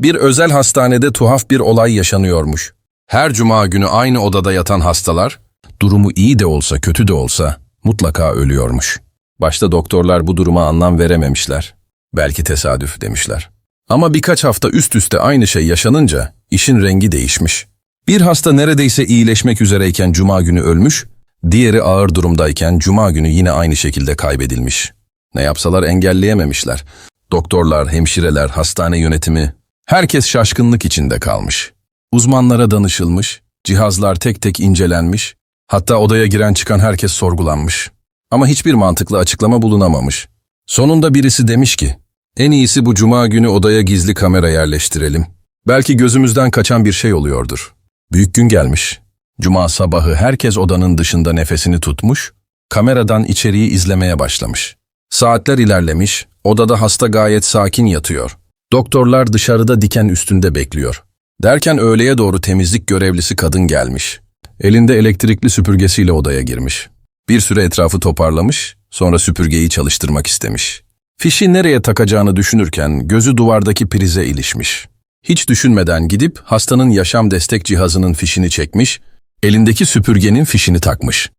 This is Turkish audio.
Bir özel hastanede tuhaf bir olay yaşanıyormuş. Her cuma günü aynı odada yatan hastalar, durumu iyi de olsa kötü de olsa mutlaka ölüyormuş. Başta doktorlar bu duruma anlam verememişler. Belki tesadüf demişler. Ama birkaç hafta üst üste aynı şey yaşanınca işin rengi değişmiş. Bir hasta neredeyse iyileşmek üzereyken cuma günü ölmüş, diğeri ağır durumdayken cuma günü yine aynı şekilde kaybedilmiş. Ne yapsalar engelleyememişler. Doktorlar, hemşireler, hastane yönetimi, herkes şaşkınlık içinde kalmış. Uzmanlara danışılmış, cihazlar tek tek incelenmiş, hatta odaya giren çıkan herkes sorgulanmış. Ama hiçbir mantıklı açıklama bulunamamış. Sonunda birisi demiş ki, en iyisi bu cuma günü odaya gizli kamera yerleştirelim. Belki gözümüzden kaçan bir şey oluyordur. Büyük gün gelmiş. Cuma sabahı herkes odanın dışında nefesini tutmuş, kameradan içeriği izlemeye başlamış. Saatler ilerlemiş, odada hasta gayet sakin yatıyor. Doktorlar dışarıda diken üstünde bekliyor. Derken öğleye doğru temizlik görevlisi kadın gelmiş. Elinde elektrikli süpürgesiyle odaya girmiş. Bir süre etrafı toparlamış, sonra süpürgeyi çalıştırmak istemiş. Fişi nereye takacağını düşünürken gözü duvardaki prize ilişmiş. Hiç düşünmeden gidip hastanın yaşam destek cihazının fişini çekmiş, elindeki süpürgenin fişini takmış.